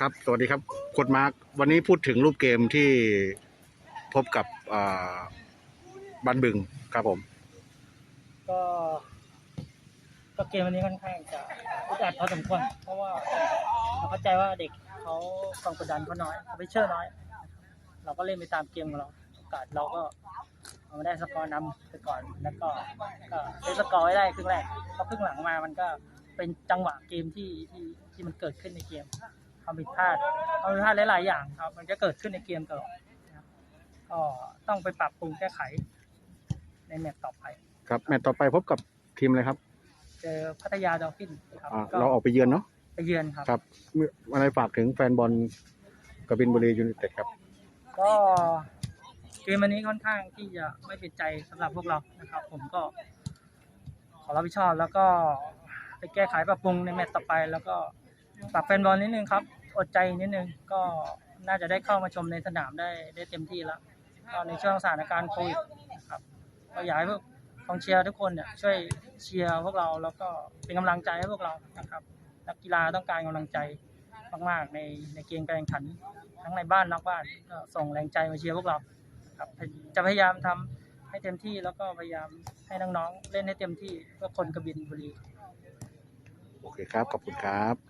ครับ สวัสดีครับโคดมาร์ควันนี้พูดถึงรูปเกมที่พบกับบันบึงครับผม ก็ก็เกมวันนี้ค่อนข้างจะอึดอัดพอสมควรเพราะว่าเราเข้าใจว่าเด็กเขาความกดดันเขาน้อยเขาไปเชื่อน้อย เราก็เล่นไปตามเกมของเราโอกาสเราก็เอามาได้สกอร์นำไปก่อนแล้วก็ก็ได้สกอร์ไว้ได้ครึ่งแรกพอครึ่งหลังมามันก็เป็นจังหวะเกมที่ที่ที่มันเกิดขึ้นในเกม ความผิดพลาดความผิดพลาดหลายๆอย่างครับ มันจะเกิดขึ้นในเกมตลอดนะครับก็ต้องไปปรับปรุงแก้ไข ในแมตช์ต่อไป ครับแมตช์ต่อไปพบกับทีมอะไรครับเจอพัทยาดอลฟินครับอ่าก็เราออกไปเยือนเนาะไปเยือนครับ ครับมีอะไรฝากถึงแฟนบอลกบินบุรียูไนเต็ดครับ ก็เกมวันนี้ค่อนข้างที่จะไม่เป็นใจสำหรับพวกเรานะครับ ผมก็ขอรับผิดชอบแล้วก็ไปแก้ไขปรับปรุงในแมตช์ต่อไป แล้วก็ ปรับแฟนบอลนิดนึงครับ อดใจนิดนึง ก็น่าจะได้เข้ามาชมในสนามได้ได้เต็มที่แล้วในช่วงสถานการณ์โควิดนะครับก็อยากให้พวกกองเชียร์ทุกคนเนี่ยช่วยเชียร์พวกเราแล้วก็เป็นกำลังใจให้พวกเรานะครับนักกีฬาต้องการกำลังใจมากๆในในเกมการแข่งขัน ทั้งในบ้านนอกบ้านก็ส่งแรงใจมาเชียร์พวกเราครับจะพยายามทำให้เต็มที่แล้วก็พยายามให้น้องๆเล่นให้เต็มที่เพื่อคนกระบินบุรีโอเคครับ ขอบคุณครับ